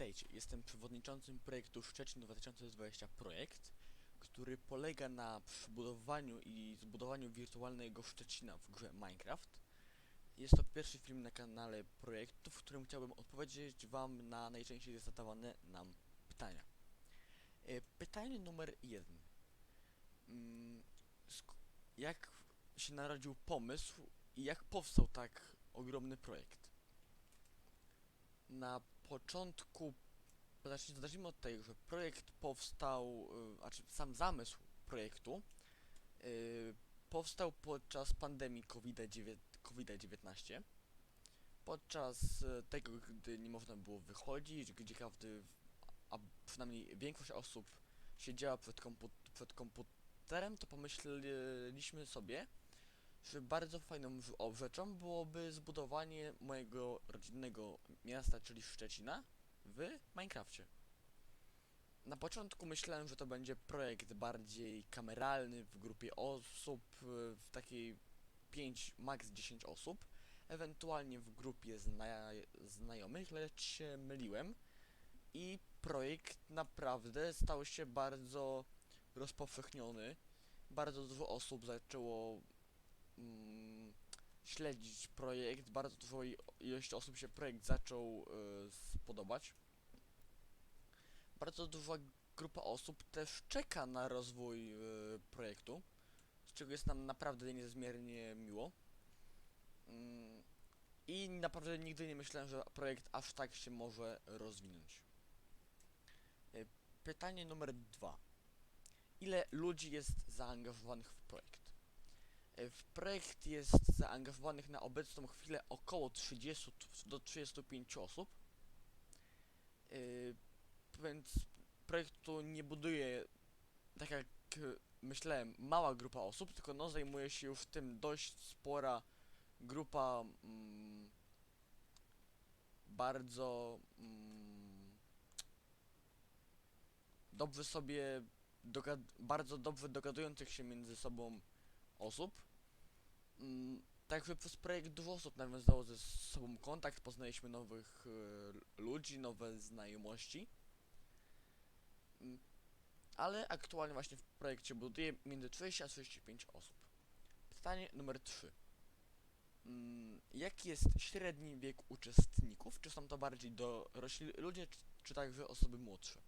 Witajcie, jestem przewodniczącym projektu Szczecin 2020 Projekt, który polega na przebudowaniu i zbudowaniu wirtualnego Szczecina w grze Minecraft. Jest to pierwszy film na kanale projektu, w którym chciałbym odpowiedzieć Wam na najczęściej zadawane nam pytania. E, Pytanie numer jeden. Mm, Jak się narodził pomysł i jak powstał tak ogromny projekt? na początku, zacznijmy, zacznijmy od tego, że projekt powstał, znaczy sam zamysł projektu y, powstał podczas pandemii COVID-19, COVID-19 podczas y, tego, gdy nie można było wychodzić, gdzie każdy, a przynajmniej większość osób siedziała przed, kompu przed komputerem, to pomyśleliśmy sobie, że bardzo fajną rzeczą byłoby zbudowanie mojego rodzinnego miasta, czyli Szczecina, w Minecrafcie. Na początku myślałem, że to będzie projekt bardziej kameralny, w grupie osób, w takiej 5, max 10 osób, ewentualnie w grupie zna znajomych, lecz się myliłem i projekt naprawdę stał się bardzo rozpowszechniony. Bardzo dużo osób zaczęło mm, śledzić projekt. Bardzo dużej ilości osób się projekt zaczął y, spodobać. Bardzo duża grupa osób też czeka na rozwój y, projektu, z czego jest nam naprawdę niezmiernie miło. Mm, I naprawdę nigdy nie myślałem, że projekt aż tak się może rozwinąć. Y, Pytanie numer dwa. Ile ludzi jest zaangażowanych w projekt? W projekt jest zaangażowanych na obecną chwilę około 30 t- do 35 osób. Yy, więc projektu nie buduje, tak jak myślałem, mała grupa osób, tylko no zajmuje się już tym dość spora grupa mm, bardzo mm, dobrze sobie bardzo dobrze dogadujących się między sobą osób. Mm, Także przez projekt dużo osób nawiązało ze sobą kontakt, poznaliśmy nowych e, ludzi, nowe znajomości. Mm, Ale aktualnie właśnie w projekcie buduje między 30 a 35 osób. Pytanie numer 3. Mm, Jaki jest średni wiek uczestników? Czy są to bardziej dorośli ludzie, czy, czy także osoby młodsze?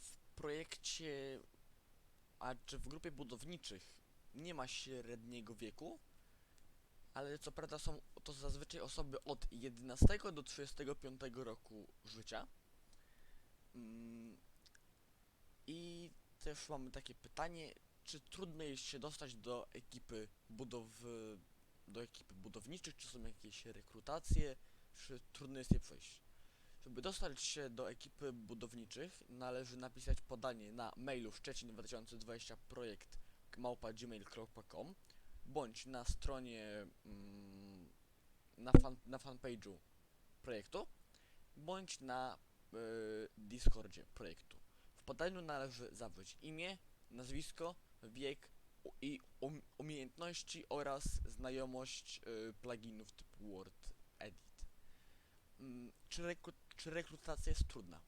W projekcie a czy w grupie budowniczych nie ma średniego wieku, ale co prawda są to zazwyczaj osoby od 11 do 35 roku życia. Mm, I też mamy takie pytanie, czy trudno jest się dostać do ekipy budow do ekipy budowniczych, czy są jakieś rekrutacje, czy trudno jest je przejść. Żeby dostać się do ekipy budowniczych, należy napisać podanie na mailu szczecin 2020 projekt małpa.gmail.com bądź na stronie mm, na, fan, na fanpage'u projektu bądź na y, Discordzie projektu. W podaniu należy zawrzeć imię, nazwisko, wiek i um, umiejętności oraz znajomość y, pluginów typu Word Edit. Czy, rekru czy rekrutacja jest trudna?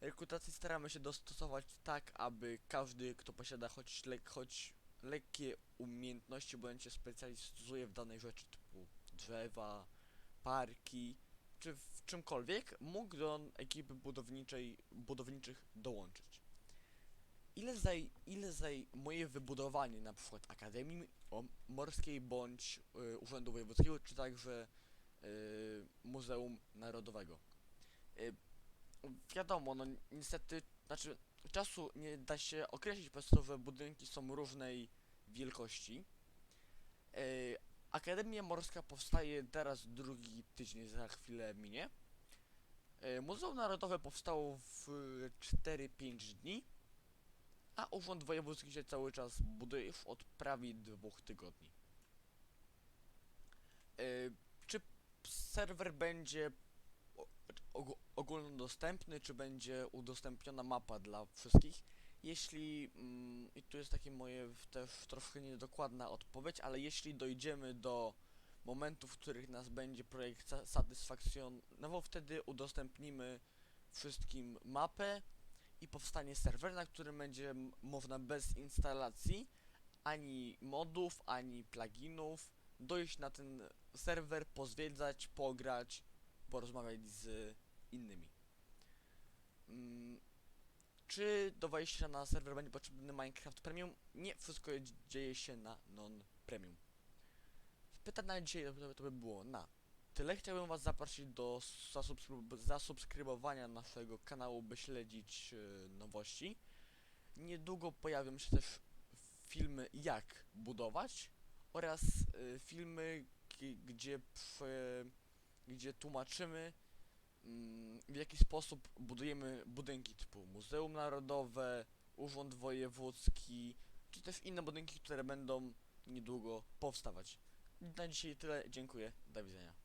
Rekrutację staramy się dostosować tak, aby każdy, kto posiada choć, lek choć lekkie umiejętności, bądź się specjalizuje w danej rzeczy typu drzewa, parki, czy w czymkolwiek, mógł do ekipy budowniczej, budowniczych dołączyć. Ile, zaj, ile zajmuje wybudowanie na przykład Akademii Morskiej bądź y, Urzędu Wojewódzkiego, czy także Muzeum Narodowego? Y, wiadomo, no niestety, znaczy czasu nie da się określić że budynki są różnej wielkości. Y, Akademia Morska powstaje teraz drugi tydzień, za chwilę minie. Y, Muzeum Narodowe powstało w 4-5 dni, a Urząd Wojewódzki się cały czas buduje od prawie dwóch tygodni. Serwer będzie ogólnodostępny, czy będzie udostępniona mapa dla wszystkich? Jeśli, mm, i tu jest takie moje też troszkę niedokładna odpowiedź, ale jeśli dojdziemy do momentów, w których nas będzie projekt sa- satysfakcjonował, wtedy udostępnimy wszystkim mapę i powstanie serwer, na którym będzie można bez instalacji ani modów, ani pluginów dojść na ten serwer, pozwiedzać, pograć, porozmawiać z innymi. Mm, czy do wejścia na serwer będzie potrzebny Minecraft Premium? Nie, wszystko dzie- dzieje się na non-premium. Pytań na dzisiaj to, to by było na tyle. Chciałbym Was zaprosić do zasubskryb- zasubskrybowania naszego kanału, by śledzić e, nowości. Niedługo pojawią się też filmy jak budować oraz e, filmy, gdzie, gdzie tłumaczymy mm, w jaki sposób budujemy budynki typu Muzeum Narodowe, Urząd Wojewódzki, czy też inne budynki, które będą niedługo powstawać. Na dzisiaj tyle, dziękuję, do widzenia.